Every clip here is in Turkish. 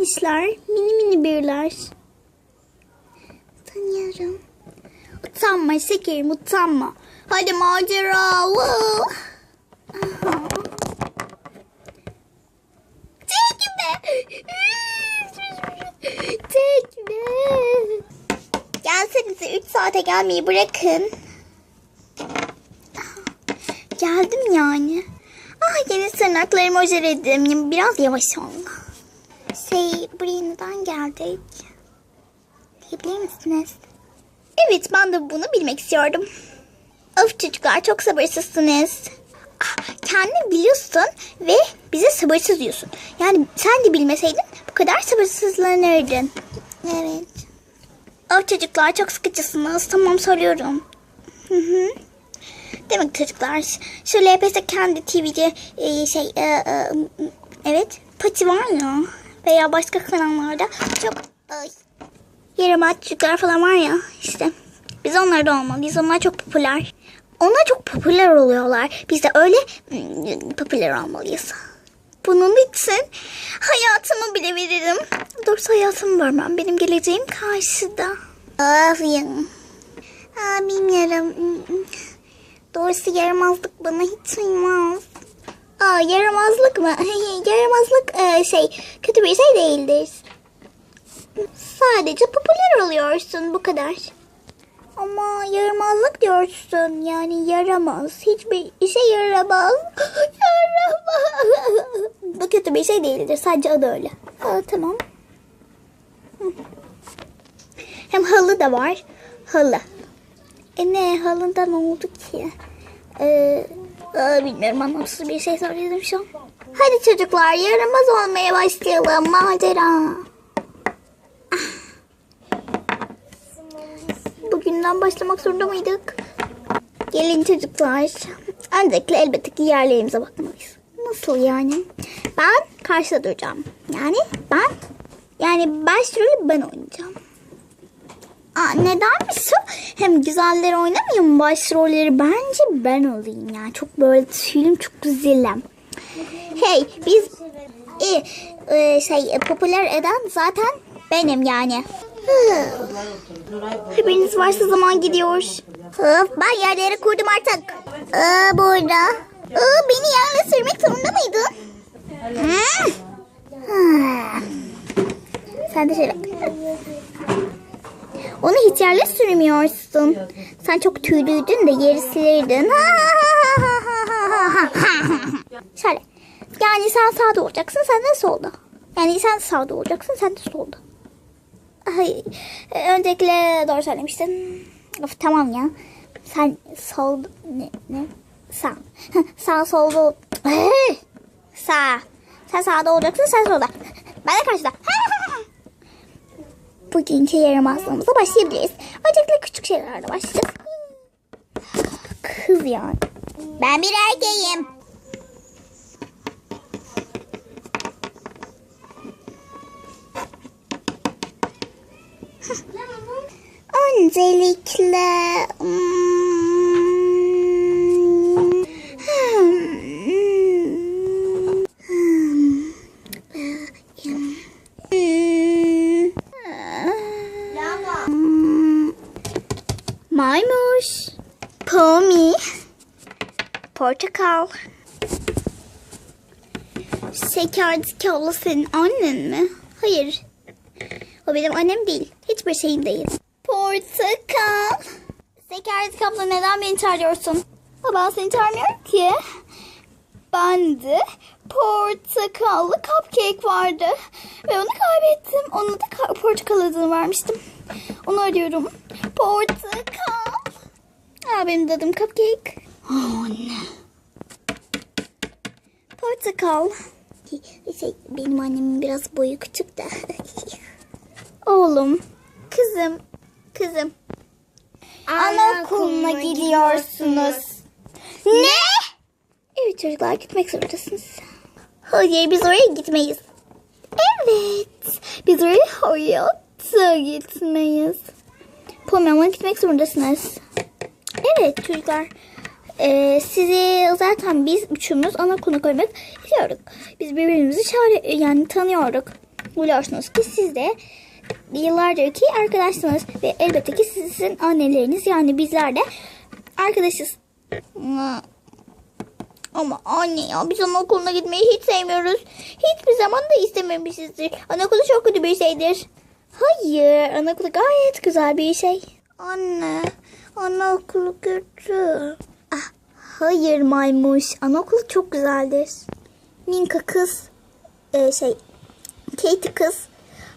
İşler, mini mini birler. Tanıyorum. Utanma şekerim utanma. Hadi macera. Çekme. Çekme. Gelsenize 3 saate gelmeyi bırakın. Geldim yani. Ah yeni tırnaklarımı ojeledim. Biraz yavaş ol. Şey buraya neden geldik? Diyebilir misiniz? Evet ben de bunu bilmek istiyordum. Of çocuklar çok sabırsızsınız. Ah, kendin biliyorsun ve bize sabırsız diyorsun. Yani sen de bilmeseydin bu kadar sabırsızlanırdın. Evet. Of çocuklar çok sıkıcısınız. Tamam soruyorum. Hı hı. Demek çocuklar şu LPS kendi TV'de e, şey e, e, evet pati var ya veya başka kanallarda çok ay, yaramaz çocuklar falan var ya işte biz onlardan olmalıyız onlar çok popüler. Onlar çok popüler oluyorlar. Biz de öyle mm, popüler olmalıyız. Bunun için hayatımı bile veririm. Doğrusu hayatımı vermem. Benim geleceğim karşıda. Of ya. Aa, bilmiyorum. Doğrusu yaramazlık bana hiç uymaz. Aa, yaramazlık mı? yaramazlık e, şey kötü bir şey değildir. Sadece popüler oluyorsun bu kadar. Ama yaramazlık diyorsun yani yaramaz. Hiçbir işe yaramaz. yaramaz. Bu kötü bir şey değildir. Sadece adı öyle. Aa, tamam. Hem halı da var. Halı. E ne halında ne oldu ki? Ee, bilmiyorum anlamsız bir şey söyledim şu an. Hadi çocuklar yaramaz olmaya başlayalım. Macera. Bugünden başlamak zorunda mıydık? Gelin çocuklar. Öncelikle elbette ki yerlerimize bakmalıyız. Nasıl yani? Ben karşıda duracağım. Yani ben yani başrolü ben oynayacağım. Aa, nedenmiş o? Hem güzeller oynamıyor mu başrolleri? Bence ben olayım yani. Çok böyle tüylüm çok güzelim. Hey biz e, e, şey e, popüler eden zaten benim yani. Haberiniz varsa zaman gidiyor. Ben yerlere kurdum artık. Aa, burada. Aa, beni yerle sürmek zorunda mıydın? Sen de şöyle. Onu hiç yerle sürmüyorsun. Sen çok tüylüydün de yeri silirdin. Şöyle. Yani sen sağda olacaksın, sen de solda. Yani sen sağda olacaksın, sen de solda. Ay, e, öncelikle doğru söylemiştin. Of tamam ya. Sen sol ne ne sağ sağ solda sağ. Sen sağda olacaksın sen solda. Ben de karşıda. Bugünkü yaramazlığımıza başlayabiliriz. Öncelikle küçük şeylerle başlayacağız. Kız yani. Ben bir erkeğim. Öncelikle hmm, hmm, hmm, Maymuş, Pomi, Portakal. Şekerci abla senin annen mi? Hayır. O benim annem değil. Hiçbir şeyim değil. Portakal. Şekerci abla neden beni çağırıyorsun? Ha, ben seni çağırmıyorum ki. Bende portakallı cupcake vardı. Ve onu kaybettim. Onu da ka- portakal adını vermiştim. Onu arıyorum. Portakal. Aa, benim adım cupcake. Oh, anne. Portakal. Şey, benim annemin biraz boyu küçük de. Oğlum, kızım, kızım. Anaokuluna gidiyorsunuz. Ne? Evet çocuklar gitmek zorundasınız. Hayır biz oraya gitmeyiz. Evet. Biz oraya hayatta gitmeyiz. Pomema'ya gitmek zorundasınız. Evet çocuklar. Ee, sizi zaten biz üçümüz anaokuluna koymak istiyorduk. Biz birbirimizi çağır yani tanıyorduk. biliyorsunuz ki siz de yıllardır ki arkadaşsınız ve elbette ki sizin anneleriniz yani bizler de arkadaşız. Ama- anne ya biz anaokuluna gitmeyi hiç sevmiyoruz. Hiçbir zaman da istememişizdir. Anaokulu çok kötü bir şeydir. Hayır anaokulu gayet güzel bir şey. Anne anaokulu kötü. Hayır maymuş anaokulu çok güzeldir. Minka kız e, şey Katie kız.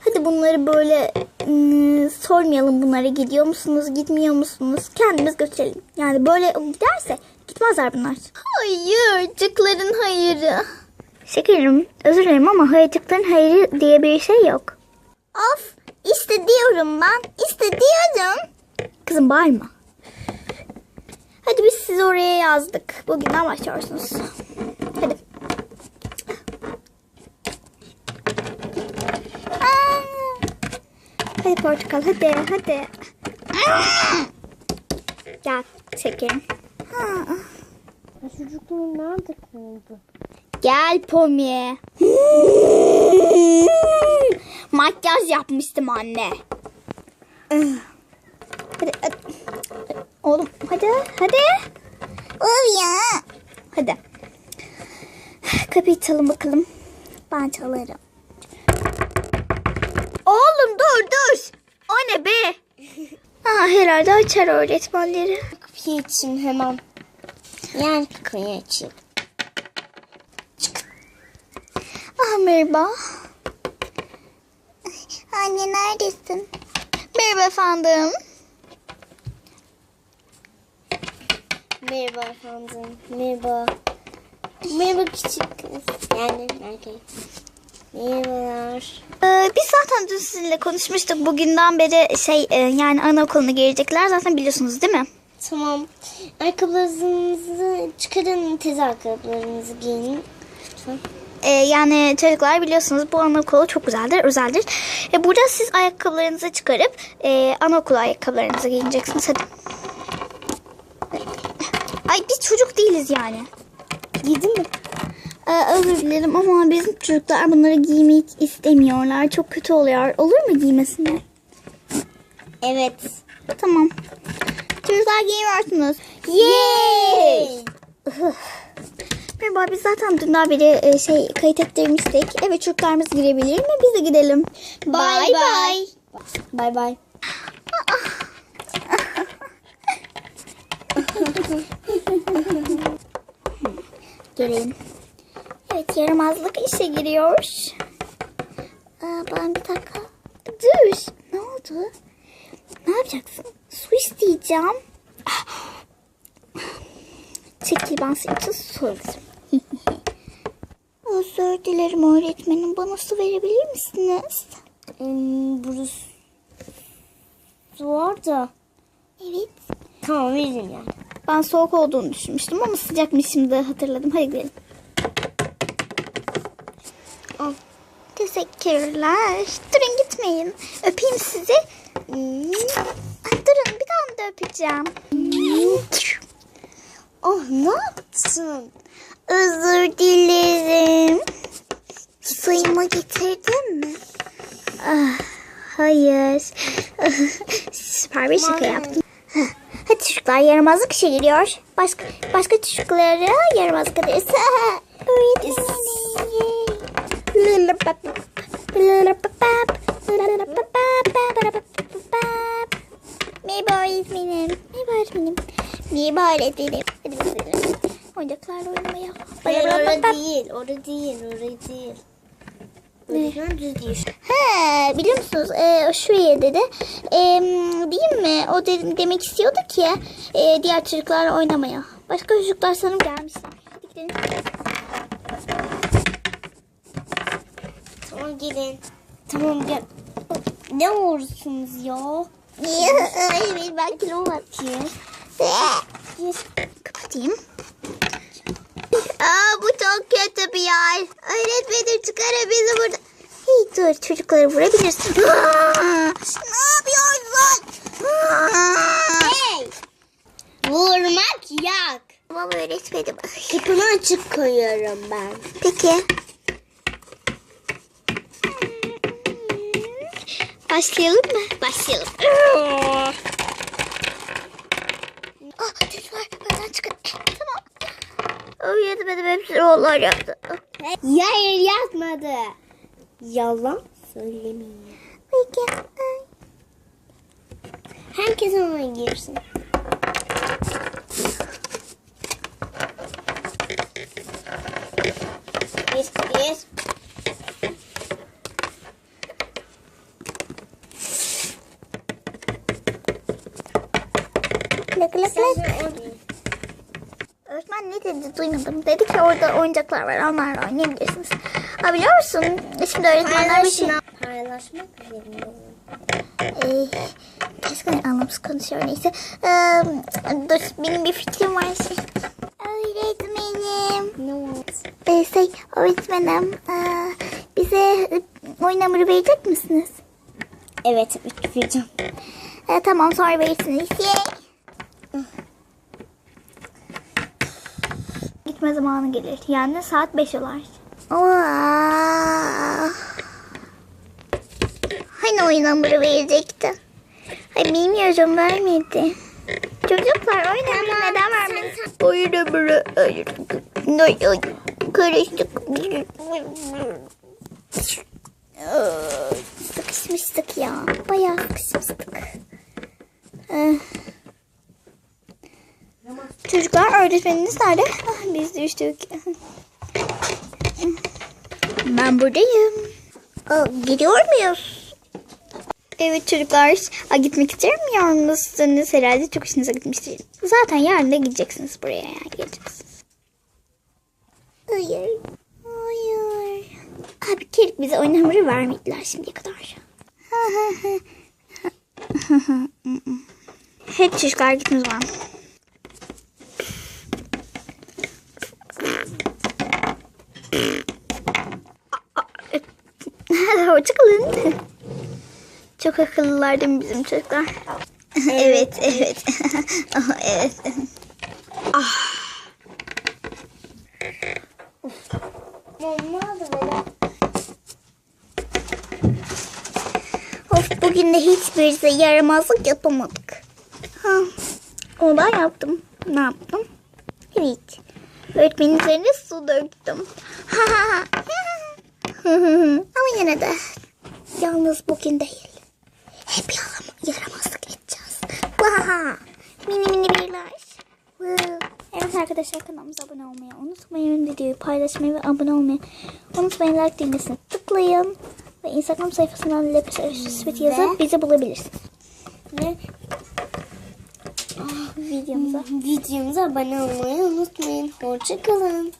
Hadi bunları böyle ım, sormayalım bunlara gidiyor musunuz gitmiyor musunuz kendimiz götürelim. Yani böyle giderse gitmezler bunlar. Hayır cıkların hayırı. Şekerim özür dilerim ama hayırcıkların hayırı diye bir şey yok. Of işte diyorum ben işte diyorum. Kızım bağırma. Hadi biz sizi oraya yazdık. Bugünden başlıyorsunuz. Hadi. Aa! Hadi portakal hadi hadi. Gel çekelim. Ha. Çocukluğum nerede kaldı? Gel Pomi. Makyaj yapmıştım anne. Hadi, hadi. Oğlum hadi hadi. Ol ya. Hadi. Kapıyı çalın bakalım. Ben çalarım. Oğlum dur dur. O ne be? Ha, herhalde açar öğretmenleri. Kapıyı için hemen. Yani kapıyı açayım. Ah merhaba. Anne neredesin? Merhaba efendim. Merhaba efendim. Merhaba. Merhaba küçük kız. Yani erkek. Merhabalar. Ee, biz zaten dün sizinle konuşmuştuk. Bugünden beri şey e, yani anaokuluna girecekler. Zaten biliyorsunuz değil mi? Tamam. Ayakkabılarınızı çıkarın. Tez ayakkabılarınızı giyinin. Lütfen. Ee, yani çocuklar biliyorsunuz bu anaokulu çok güzeldir, özeldir. E, burada siz ayakkabılarınızı çıkarıp e, anaokulu ayakkabılarınızı giyineceksiniz. Hadi. Ay biz çocuk değiliz yani. Giydin mi? Ee, özür dilerim ama bizim çocuklar bunları giymek istemiyorlar. Çok kötü oluyor. Olur mu giymesinler? Evet. Tamam. Çocuklar giymiyorsunuz. Yay! Merhaba biz zaten dünden beri e, şey kayıt ettirmiştik. Evet çocuklarımız girebilir mi? Biz de gidelim. Bye bye. Bye bye. Gelin. Evet yaramazlık işe giriyor. Aa, ben bir dakika. Dur. Ne oldu? Ne yapacaksın? Su isteyeceğim. Çekil ben senin için su alırım. Özür dilerim öğretmenim. Bana su verebilir misiniz? Hmm, burası su var da. Evet. Tamam veririm yani. Ben soğuk olduğunu düşünmüştüm ama sıcakmış şimdi hatırladım. Hadi gidelim. Al. Teşekkürler. Durun gitmeyin. Öpeyim sizi. Hmm. Durun bir daha da öpeceğim. Oh ne yaptın? Özür dilerim. Suyumu getirdin mi? Ah, hayır. Süper bir şaka yaptım. Hadi çocuklar yaramazlık işe giriyor. Başka başka çocuklara yaramazlık ederiz. Merhaba öğretmenim. Merhaba öğretmenim. Merhaba öğretmenim. Hadi gidelim. Oyuncaklarla oynamaya. Hayır orada değil. Orada değil. Orada değil. Öğretmen düz değil. He, biliyor musunuz e, şuraya dedi. E, değil mi? O de, demek istiyordu ki e, diğer çocuklarla oynamaya. Başka çocuklar sanırım gelmişler. Hadi gidelim. Tamam gelin. Tamam gel. Ne olursunuz ya? Hayır ben kilo atayım. Kapatayım. Aa, bu çok kötü bir yer. Öğretmenim çıkarın bizi burada. Dur çocukları vurabilirsin. ne yapıyorsun? Hey! Vurmak yak. Tamam öğretmenim. Kapını açık koyuyorum ben. Peki. Başlayalım mı? Başlayalım. Ah çocuklar benden çıkın. Tamam. Ay yedim hep sıralar yaptı. Hayır yapmadı. Yalan söylemeyin. Peki. Herkes ona girsin. Gir, gir. Lak lak lak. Öğretmen ne dedi duymadım. Dedi ki orada oyuncaklar var onlarla oynayabilirsiniz. Ha biliyor musun? Şimdi öğretmenler bir şey... Paylaşma. Paylaşmak. Ee, keşke anlamsız konuşuyor neyse. Ee, dur benim bir fikrim var. Öğretmenim. Ne oldu? Ee, şey öğretmenim. ee, bize oyun hamuru verecek misiniz? Evet, evet, vereceğim. Ee, tamam sonra verirsiniz. Yay. Gitme zamanı gelir. Yani saat 5 olar. Aa. Hani oyun hamuru verecekti? Ay bilmiyorum vermedi. Çocuklar oyun hamuru neden vermedi? Oyun hamuru. Hayır. Ay, ay, Karıştık. Sıkışmıştık ya. Bayağı sıkışmıştık. Ee, Çocuklar öğretmeniniz nerede? Ah, biz düştük. Ben buradayım. Aa, gidiyor muyuz? Evet çocuklar. Aa, gitmek istemiyor musunuz? Herhalde çok işinize gitmiştir. Zaten yarın da gideceksiniz buraya. Yani geleceksiniz. Hayır. Hayır. Abi kere bize oyun hamuru vermediler şimdiye kadar. Hep çocuklar gitmemiz var. Hoşçakalın. Çok akıllılar bizim çocuklar? evet, evet. Ah, evet. Böyle. Of bugün de hiçbir yaramazlık yapamadık. Ha, onu ben yaptım. Ne yaptım? Hiç. Öğretmenin üzerine su döktüm. Ha, ha, ha. Ama yine de yalnız bugün değil. Hep yaram yaramazlık edeceğiz. Mini mini birler. Evet arkadaşlar kanalımıza abone olmayı unutmayın. Videoyu paylaşmayı ve abone olmayı unutmayın. Like düğmesine tıklayın. Ve Instagram sayfasından lepesarışsüsvet yazıp bizi bulabilirsiniz. Ve Videomuza. videomuza abone olmayı unutmayın. Hoşçakalın.